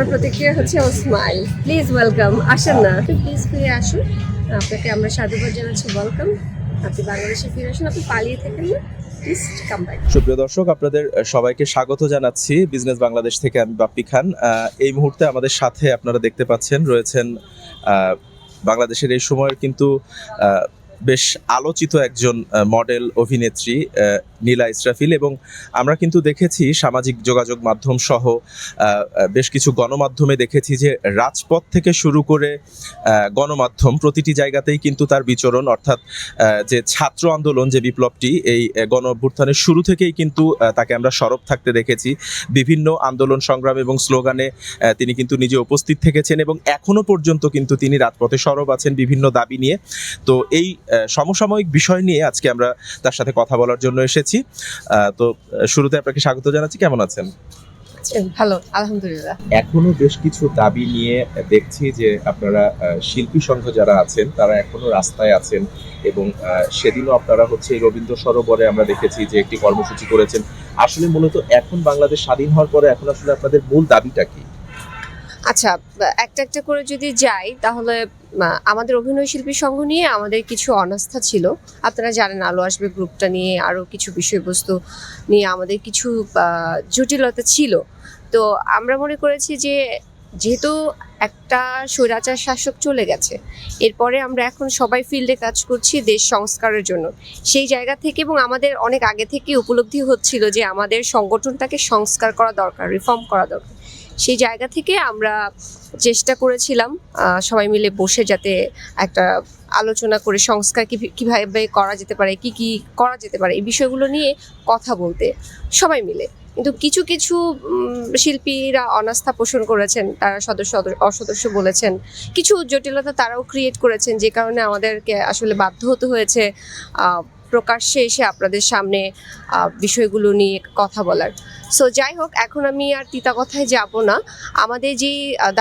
আমার প্রতিক্রিয়া হচ্ছে ও স্মাইল প্লিজ ওয়েলকাম আসেন না প্লিজ ফিরে আসুন। আপনাকে আমরা সাধুবাদ জানাচ্ছি ওয়েলকাম আপনি বাংলাদেশে ফিরে আসুন আপনি পালিয়ে থাকেন না। প্লিজ কাম ব্যাক সুপ্রিয় দর্শক আপনাদের সবাইকে স্বাগত জানাচ্ছি বিজনেস বাংলাদেশ থেকে আমি বাপ্পি খান। এই মুহূর্তে আমাদের সাথে আপনারা দেখতে পাচ্ছেন রয়েছেন বাংলাদেশের এই সময়ের কিন্তু আহ, বেশ আলোচিত একজন মডেল অভিনেত্রী নীলা ইসরাফিল এবং আমরা কিন্তু দেখেছি সামাজিক যোগাযোগ মাধ্যম সহ বেশ কিছু গণমাধ্যমে দেখেছি যে রাজপথ থেকে শুরু করে গণমাধ্যম প্রতিটি জায়গাতেই কিন্তু তার বিচরণ অর্থাৎ যে ছাত্র আন্দোলন যে বিপ্লবটি, এই গণ অভ্যুত্থানের শুরু থেকেই কিন্তু তাকে আমরা সরব থাকতে দেখেছি। বিভিন্ন আন্দোলন সংগ্রাম এবং স্লোগানে তিনি কিন্তু নিজে উপস্থিত থেকেছেন এবং এখনও পর্যন্ত কিন্তু তিনি রাজপথে সরব আছেন বিভিন্ন দাবি নিয়ে। তো এই সমসাময়িক বিষয় নিয়ে আজকে আমরা তার সাথে কথা বলার জন্য এসেছি। তো শুরুতে আপনাকে স্বাগত জানাচ্ছি। কেমন আছেন? ভালো আলহামদুলিল্লাহ। এখনও বেশ কিছু দাবি নিয়ে দেখছি যে আপনারা শিল্পী সংঘ যারা আছেন তারা এখনও রাস্তায় আছেন এবং সেদিনও আপনারা হচ্ছে রবীন্দ্র সরোবরে আমরা দেখেছি যে একটি কর্মসূচি করেছেন। আসলে মূলত এখন বাংলাদেশ স্বাধীন হওয়ার পরে এখন আসলে আপনাদের মূল দাবিটা কি? আচ্ছা একটা একটা করে যদি যাই, তাহলে আমাদের অভিনয় শিল্পী সংঘ নিয়ে আমাদের কিছু অনাস্থা ছিল। আপনারা জানেন, আলো আসবে গ্রুপটা নিয়ে আরও কিছু বিষয়বস্তু নিয়ে আমাদের কিছু জটিলতা ছিল। তো আমরা মনে করেছি যে, যেহেতু একটা স্বৈরাচার শাসক চলে গেছে, এরপরে আমরা এখন সবাই ফিল্ডে কাজ করছি দেশ সংস্কারের জন্য। সেই জায়গা থেকে এবং আমাদের অনেক আগে থেকে উপলব্ধি হচ্ছিল যে, আমাদের সংগঠনটাকে সংস্কার করা দরকার রিফর্ম করা দরকার। সেই জায়গা থেকে আমরা চেষ্টা করেছিলাম সবাই মিলে বসে যাতে একটা আলোচনা করে সংস্কার কীভাবে করা যেতে পারে, কি কি করা যেতে পারে, এই বিষয়গুলো নিয়ে কথা বলতে সবাই মিলে। কিন্তু কিছু কিছু শিল্পীরা অনাস্থা পোষণ করেছেন, তারা সদস্য, অসদস্য বলেছেন। কিছু জটিলতা তারাও ক্রিয়েট করেছেন, যে কারণে আমাদেরকে আসলে বাধ্য হতে হয়েছে প্রকাশ্যে এসে আপনাদের সামনে বিষয়গুলো নিয়ে কথা বলার। সো যাই হোক, এখন আমি আর তিতা কথায় যাব না। আমাদের যে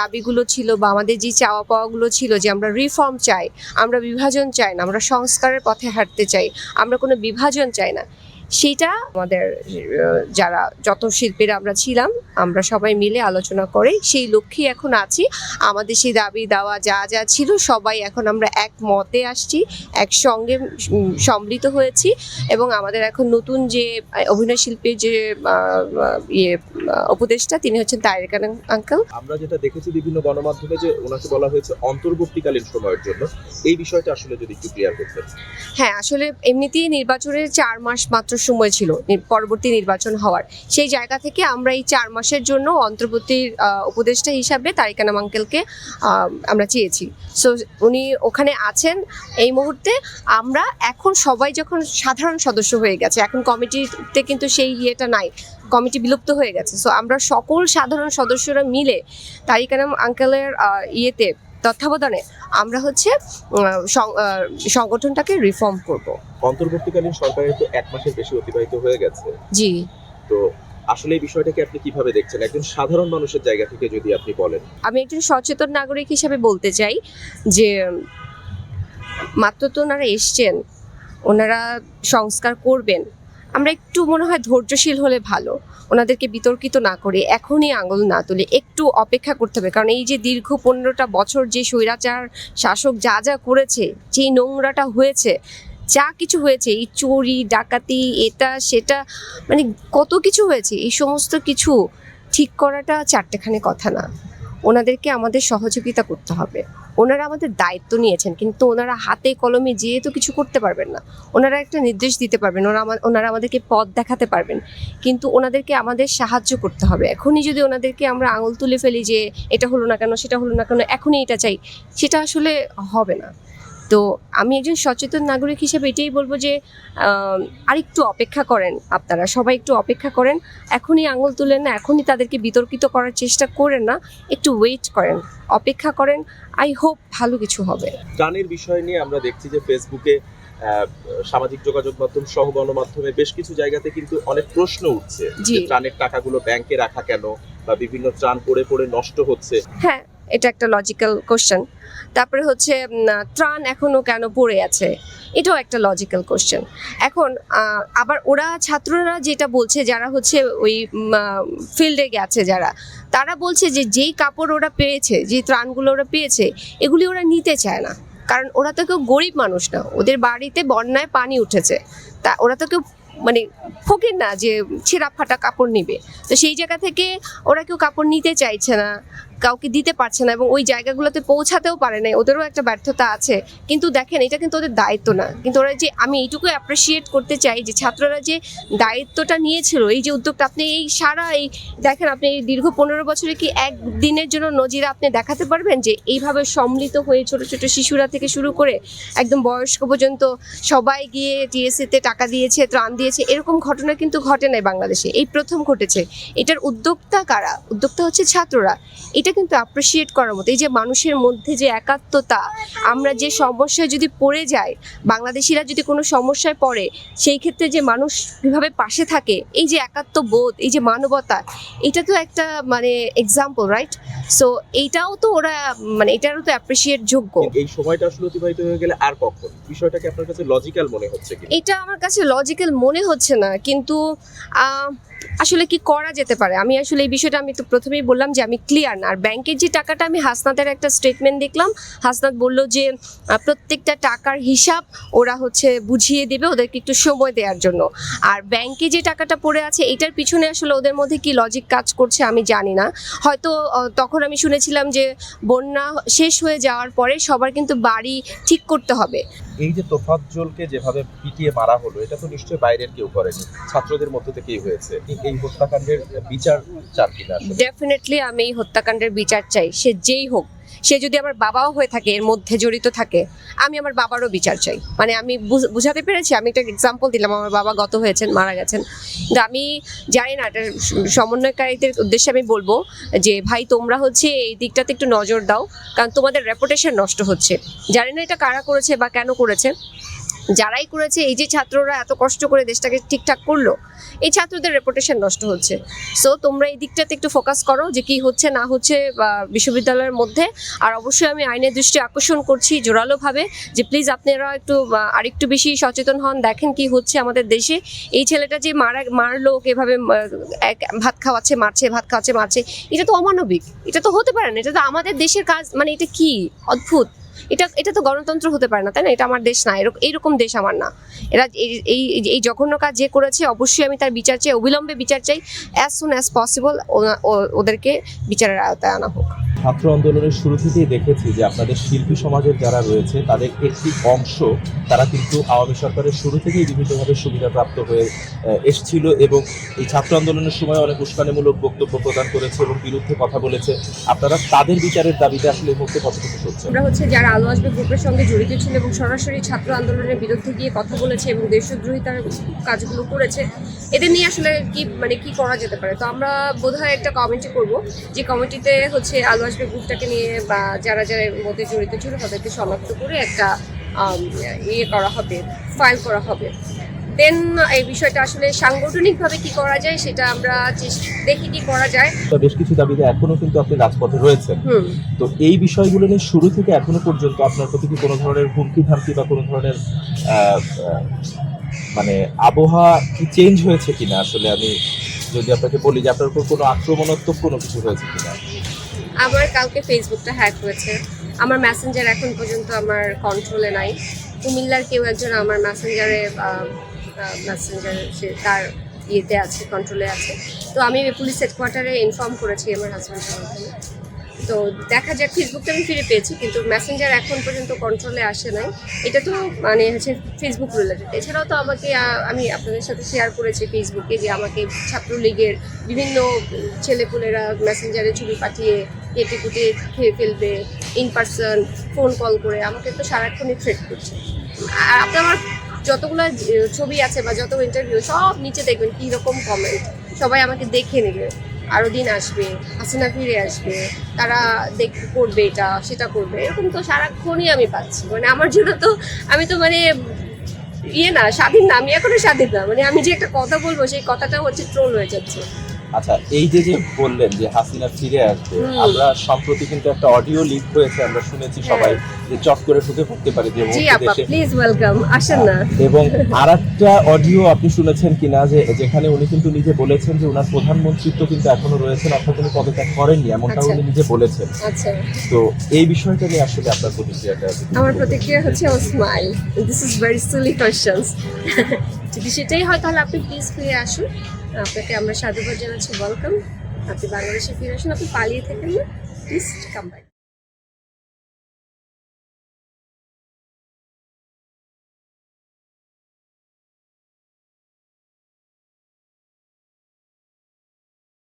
দাবিগুলো ছিল বা আমাদের যে চাওয়া পাওয়াগুলো ছিল যে আমরা রিফর্ম চাই, আমরা বিভাজন চাই না, আমরা সংস্কারের পথে হাঁটতে চাই, আমরা কোনো বিভাজন চাই না সেটা আমাদের যারা যত শিল্পীরা আমরা ছিলাম আমরা সবাই মিলে আলোচনা করে সেই লক্ষ্যে এখন আছি। আমাদের সেই দাবি দেওয়া যা যা ছিল সবাই এখন আমরা এক মতে আসছি একসঙ্গে সম্মিলিত হয়েছি এবং আমাদের এখন নতুন যে অভিনয় শিল্পীর যে ইয়ে উপদেষ্টা তিনি হচ্ছেন তারেক আঙ্কেল আমরা যেটা দেখেছি বিভিন্ন গণমাধ্যমে যে ওনাকে বলা হয়েছে অন্তর্বর্তীকালীন সময়ের জন্য। এই বিষয়টা আসলে যদি একটু ক্লিয়ার করতেন। হ্যাঁ আসলে এমনিতেই নির্বাচনের চার মাস মাত্র সময় ছিল পরবর্তী নির্বাচন হওয়ার। সেই জায়গা থেকে আমরা এই চার মাসের জন্য অন্তর্বর্তীর উপদেষ্টা হিসাবে তারিকানাম আঙ্কেলকে আমরা চেয়েছি। সো উনি ওখানে আছেন এই মুহূর্তে। আমরা এখন সবাই যখন সাধারণ সদস্য হয়ে গেছে, এখন কমিটিতে কিন্তু সেই ইয়েটা নাই, কমিটি বিলুপ্ত হয়ে গেছে। সো আমরা সকল সাধারণ সদস্যরা মিলে তারিকানাম আঙ্কেলের ইয়েতে তত্ত্বাবধানে আমরা হচ্ছে সংগঠনটাকে রিফর্ম করব। অন্তর্বর্তীকালীন সরকারের তো এক মাসের বেশি অতিবাহিত হয়ে গেছে। জি। তো আসলে এই বিষয়টাকে আপনি কীভাবে দেখছেন? একজন সাধারণ মানুষের জায়গা থেকে যদি আপনি বলেন। আমি একজন সচেতন নাগরিক হিসেবে বলতে চাই যে মাত্র তো ওনারা এসছেন ওনারা সংস্কার করবেন আমরা একটু মনে হয় ধৈর্যশীল হলে ভালো। ওনাদেরকে বিতর্কিত না করে এখনই আঙুল না তুলে একটু অপেক্ষা করতে হবে। কারণ এই যে দীর্ঘ পনেরোটা বছর যে স্বৈরাচার শাসক যা যা করেছে, যেই নোংরাটা হয়েছে, যা কিছু হয়েছে, এই চুরি, ডাকাতি, এটা, সেটা মানে কত কিছু হয়েছে, এই সমস্ত কিছু ঠিক করাটা চারটেখানে কথা না। ওনাদেরকে আমাদের সহযোগিতা করতে হবে। ওনারা আমাদের দায়িত্ব নিয়েছেন, কিন্তু ওনারা হাতে কলমে যেয়ে তো কিছু করতে পারবেন না, ওনারা একটা নির্দেশ দিতে পারবেন ওরা ওনারা আমাদেরকে পথ দেখাতে পারবেন, কিন্তু ওনাদেরকে আমাদের সাহায্য করতে হবে। এখনই যদি ওনাদেরকে আমরা আঙুল তুলে ফেলি যে এটা হলো না কেন, সেটা হলো না কেন, এখনই এটা চাই, সেটা আসলে হবে না। তো আমি একজন সচেতন নাগরিক হিসেবে এটাই বলব যে আরেকটু অপেক্ষা করেন আপনারা সবাই একটু অপেক্ষা করেন। এখনই আঙুল তুলেন না এখনই তাদেরকে বিতর্কিত করার চেষ্টা করেন না একটু ওয়েট করেন অপেক্ষা করেন আই হোপ ভালো কিছু হবে। ত্রাণের বিষয় নিয়ে আমরা দেখছি যে ফেসবুকে সামাজিক যোগাযোগ মাধ্যম সহ গণমাধ্যমে বেশ কিছু জায়গাতে কিন্তু অনেক প্রশ্ন উঠছে যে ত্রাণের টাকাগুলো ব্যাংকে রাখা কেন বা বিভিন্ন ত্রাণ পড়ে পড়ে নষ্ট হচ্ছে। হ্যাঁ এটা একটা লজিক্যাল কোশ্চেন তারপরে হচ্ছে ত্রাণ এখনও কেন পড়ে আছে? এটাও একটা লজিক্যাল কোশ্চেন এখন আবার ওরা ছাত্ররা যেটা বলছে, যারা হচ্ছে ওই ফিল্ডে গেছে যারা, তারা বলছে যে যেই কাপড় ওরা পেয়েছে যে ত্রাণগুলো ওরা পেয়েছে, এগুলি ওরা নিতে চায় না। কারণ ওরা তো কেউ গরিব মানুষ না, ওদের বাড়িতে বন্যায় পানি উঠেছে। তা ওরা তো কেউ মানে ফকির না যে ছেঁড়া ফাটা কাপড় নিবে। তো সেই জায়গা থেকে ওরা কেউ কাপড় নিতে চাইছে না। কাউকে দিতে পারছে না এবং ওই জায়গাগুলোতে পৌঁছাতেও পারে না ওদেরও একটা ব্যর্থতা আছে। কিন্তু দেখেন, এটা কিন্তু ওদের দায়িত্ব না। কিন্তু ওরা যে, আমি এইটুকু অ্যাপ্রিসিয়েট করতে চাই যে, ছাত্ররা যে দায়িত্বটা নিয়েছিল, এই যে উদ্যোগটা আপনি এই সারা এই, দেখেন আপনি এই দীর্ঘ পনেরো বছরে কি এক দিনের জন্য নজিরা আপনি দেখাতে পারবেন যে, এইভাবে সম্মিলিত হয়ে ছোট ছোট শিশুরা থেকে শুরু করে একদম বয়স্ক পর্যন্ত সবাই গিয়ে টিএসসিতে টাকা দিয়েছে, ত্রাণ দিয়েছে, এরকম ঘটনা কিন্তু ঘটে নাই বাংলাদেশে। এই প্রথম ঘটেছে। এটার উদ্যোক্তা কারা? উদ্যোক্তা হচ্ছে ছাত্ররা। এটা কিন্তু অ্যাপ্রিসিয়েট করার মতো। এই যে মানুষের মধ্যে যে একাত্মতা আমরা যে সমস্যায় যদি পড়ে যাই বাংলাদেশিরা যদি কোনো সমস্যায় পড়ে সেই ক্ষেত্রে যে মানুষ কীভাবে পাশে থাকে এই যে একাত্ম বোধ এই যে মানবতা এটা তো একটা মানে এক্সাম্পল রাইট সো এইটাও তো ওরা মানে এটারও তো অ্যাপ্রিসিয়েট যোগ্য। এই সময়টা আসলে অতিবাহিত হয়ে গেলে আর কখন? বিষয়টাকে আপনার কাছে লজিক্যাল মনে হচ্ছে কি এটা আমার কাছে লজিক্যাল মনে হচ্ছে না কিন্তু আসলে কি করা যেতে পারে? আমি আসলে এই বিষয়টা আমি তো প্রথমেই বললাম যে আমি ক্লিয়ার না আর ব্যাংকের যে টাকাটা আমি হাসনাতের একটা স্টেটমেন্ট দেখলাম, হাসনাত বলল যে প্রত্যেকটা টাকার হিসাব ওরা হচ্ছে বুঝিয়ে দেবে ওদেরকে একটু সময় দেওয়ার জন্য। আর ব্যাংকে যে টাকাটা পড়ে আছে, এটার পিছনে আসলে ওদের মধ্যে কি লজিক কাজ করছে আমি জানি না। হয়তো তখন আমি শুনেছিলাম যে, বন্যা শেষ হয়ে যাওয়ার পরে সবার কিন্তু বাড়ি ঠিক করতে হবে। এই যে তোফাজ্জলকে যেভাবে পিটিয়ে মারা হলো, এটা তো নিশ্চয়ই বাইরের কেউ করেনি। ছাত্রদের মধ্য থেকেই হয়েছে। এই- হত্যাকাণ্ডের বিচার চার কিনা ডেফিনেটলি আমি এই হত্যাকাণ্ডের বিচার চাই। সে যেই হোক সে যদি আমার বাবাও হয়ে থাকে, এর মধ্যে জড়িত থাকে, আমি আমার বাবারও বিচার চাই। মানে আমি বুঝ- বুঝাতে পেরেছি, আমি একটা এক্সাম্পল দিলাম, আমার বাবা গত হয়েছেন, মারা গেছেন। কিন্তু আমি জানি না, এটা সমন্বয়কারীদের উদ্দেশ্যে আমি বলব যে, ভাই, তোমরা হচ্ছে এই দিকটাতে একটু নজর দাও, কারণ তোমাদের রেপুটেশন নষ্ট হচ্ছে। জানি না এটা কারা করেছে বা কেন করেছে যারাই করেছে, এই যে ছাত্ররা এত কষ্ট করে দেশটাকে ঠিকঠাক করল, এই ছাত্রদের রেপুটেশন নষ্ট হচ্ছে। সো তোমরা এই দিকটাতে একটু ফোকাস করো যে কি হচ্ছে, না হচ্ছে বিশ্ববিদ্যালয়ের মধ্যে। আর অবশ্যই আমি আইনের দৃষ্টি আকর্ষণ করছি জোরালোভাবে যে প্লিজ আপনারা একটু আরেকটু বেশি সচেতন হন, দেখেন কি হচ্ছে আমাদের দেশে। এই ছেলেটা যে মারা, মারলো এভাবে ভাত খাওয়াচ্ছে, মারছে, ভাত খাওয়াচ্ছে, মারছে, এটা তো অমানবিক। এটা তো হতে পারে না, এটা তো আমাদের দেশের কাজ মানে এটা কি? অদ্ভুত। এটা এটা তো গণতন্ত্র হতে পারে না, তাই না? এটা আমার দেশ না এরকম এইরকম দেশ আমার না। এরা এই এই জঘন্য কাজ যে করেছে, অবশ্যই আমি তার বিচার চাই, অবিলম্বে বিচার চাই অ্যাজ সুন অ্যাজ পসিবল ওদেরকে বিচারের আওতায় আনা হোক। ছাত্র আন্দোলনের শুরু থেকেই দেখেছি যে আপনাদের শিল্পী সমাজের যারা রয়েছে, তাদের একটি অংশ, তারা কিন্তু আওয়ামী সরকারের শুরু থেকেই বিভিন্নভাবে সুবিধাপ্রাপ্ত হয়ে এসেছিল এবং এই ছাত্র আন্দোলনের সময় অনেক উস্কানিমূলক বক্তব্য প্রদান করেছে এবং বিরুদ্ধে কথা বলেছে। আপনারা তাদের বিচারের দাবিতে আসলে এই মুহূর্তে কতটুকু সচ্ছেন আমরা হচ্ছে যারা আলো আসবে গ্রুপের সঙ্গে জড়িত ছিল এবং সরাসরি ছাত্র আন্দোলনের বিরুদ্ধে গিয়ে কথা বলেছে এবং দেশদ্রোহিতার কাজগুলো করেছে, এদের নিয়ে আসলে কি মানে কি করা যেতে পারে? তো আমরা বোধহয় একটা কমিটি করব, যে কমিটিতে হচ্ছে আলো আসবে গ্রুপটাকে নিয়ে বা যারা যারা এর মধ্যে জড়িত ছিল তাদেরকে শনাক্ত করে একটা ইয়ে করা হবে ফাইল করা হবে। দেন এই বিষয়টা আসলে সাংগঠনিকভাবে কি করা যায় সেটা আমরা দেখি কি করা যায়। বেশ কিছু দাবিতে এখনও কিন্তু আপনি রাজপথে রয়েছেন। হুম। তো এই বিষয়গুলো নিয়ে শুরু থেকে এখনও পর্যন্ত আপনার প্রতি কি কোনো ধরনের হুমকি ধামকি বা কোনো ধরনের মানে আবহাওয়া কি চেঞ্জ হয়েছে কিনা? আসলে আমি যদি আপনাকে বলি যে আপনার উপর কোনো আক্রমণাত্মক কোনো কিছু হয়েছে কিনা? আমার কালকে ফেসবুকটা হ্যাক হয়েছে। আমার ম্যাসেঞ্জার এখন পর্যন্ত আমার কন্ট্রোলে নাই। কুমিল্লার কেউ একজন আমার ম্যাসেঞ্জারে ম্যাসেঞ্জার সে তার ইয়েতে আছে কন্ট্রোলে আছে। তো আমি পুলিশ হেডকোয়ার্টারে ইনফর্ম করেছি আমার হাজব্যান্ডের মাধ্যমে তো দেখা যাক ফেসবুকটা আমি ফিরে পেয়েছি, কিন্তু মেসেঞ্জার এখন পর্যন্ত কন্ট্রোলে আসে নাই। এটা তো মানে হচ্ছে ফেসবুক রিলেটেড এছাড়াও তো আমাকে আমি আপনাদের সাথে শেয়ার করেছি ফেসবুকে যে আমাকে ছাত্রলীগের বিভিন্ন ছেলেপুলেরা মেসেঞ্জারে ছবি পাঠিয়ে কেটে কুটে খেয়ে ফেলবে ইন পার্সন ফোন কল করে, আমাকে তো সারাক্ষণই থ্রেট করছে। আর আপনি আমার যতগুলো ছবি আছে বা যত ইন্টারভিউ সব নিচে দেখবেন কী রকম কমেন্ট সবাই আমাকে দেখে নেবে। আরও দিন আসবে, হাসিনা ফিরে আসবে, তারা দেখ, করবে এটা, সেটা করবে, এরকম তো সারাক্ষণই আমি পাচ্ছি। মানে আমার জন্য তো, আমি তো মানে ইয়ে না, স্বাধীন না, আমি এখনও স্বাধীন না। মানে আমি যে একটা কথা বলব, সেই কথাটা হচ্ছে ট্রোল হয়ে যাচ্ছে। আচ্ছা এই যে যে বললেন যে হাসিনা ফিরে আসবে আমরা সম্প্রতি কিন্তু একটা অডিও লিক হয়েছে আমরা শুনেছি সবাই যে চট করে ঢুকে পড়তে পারে যে জি আপা দেশে। প্লিজ ওয়েলকাম আসেন না। এবং আর একটা অডিও আপনি শুনেছেন কিনা যে যেখানে উনি কিন্তু নিজে বলেছেন যে ওনার প্রধানমন্ত্রিত্ব কিন্তু এখনও রয়েছেন অর্থাৎ উনি পদত্যাগ করেননি এমনটা আচ্ছা। উনি নিজে বলেছেন। আচ্ছা। তো এই বিষয়টা নিয়ে আসলে আপনার প্রতিক্রিয়াটা আমার প্রতিক্রিয়া হচ্ছে ও smile this is very silly questions যদি সেটাই হয় তাহলে আপনি প্লিজ ফিরে আসুন। আপনাকে আমরা সাধুবাদ জানাচ্ছি। ওয়েলকাম আপনি বাংলাদেশে ফিরে আসুন, আপনি পালিয়ে থাকেন না। Please come back